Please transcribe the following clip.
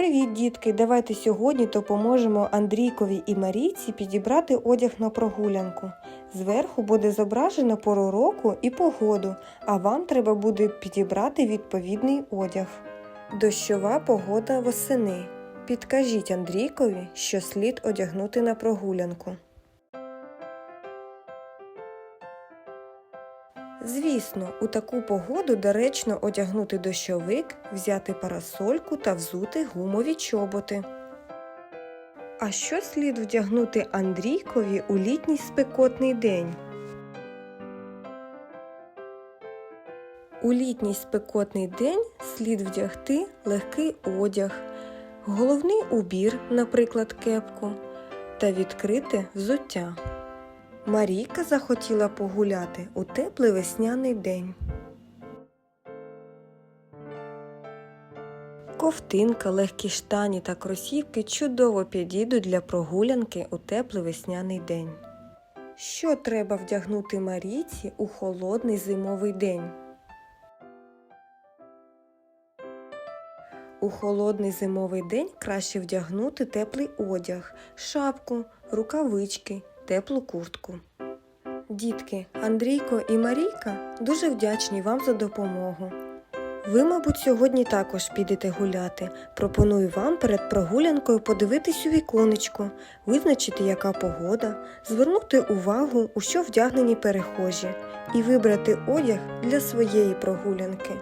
Привіт, дітки! Давайте сьогодні допоможемо Андрійкові і Марійці підібрати одяг на прогулянку. Зверху буде зображено пору року і погоду, а вам треба буде підібрати відповідний одяг. Дощова погода восени. Підкажіть Андрійкові, що слід одягнути на прогулянку. Звісно, у таку погоду доречно одягнути дощовик, взяти парасольку та взути гумові чоботи. А що слід вдягнути Андрійкові у літній спекотний день? У літній спекотний день слід вдягти легкий одяг, головний убір, наприклад, кепку, та відкрите взуття. Марійка захотіла погуляти у теплий весняний день. Ковтинка, легкі штані та кросівки чудово підійдуть для прогулянки у теплий весняний день. Що треба вдягнути Марійці у холодний зимовий день? У холодний зимовий день краще вдягнути теплий одяг, шапку, рукавички, теплу куртку. Дітки, Андрійко і Марійка дуже вдячні вам за допомогу. Ви, мабуть, сьогодні також підете гуляти. Пропоную вам перед прогулянкою подивитись у віконечко, визначити, яка погода, звернути увагу, у що вдягнені перехожі, і вибрати одяг для своєї прогулянки.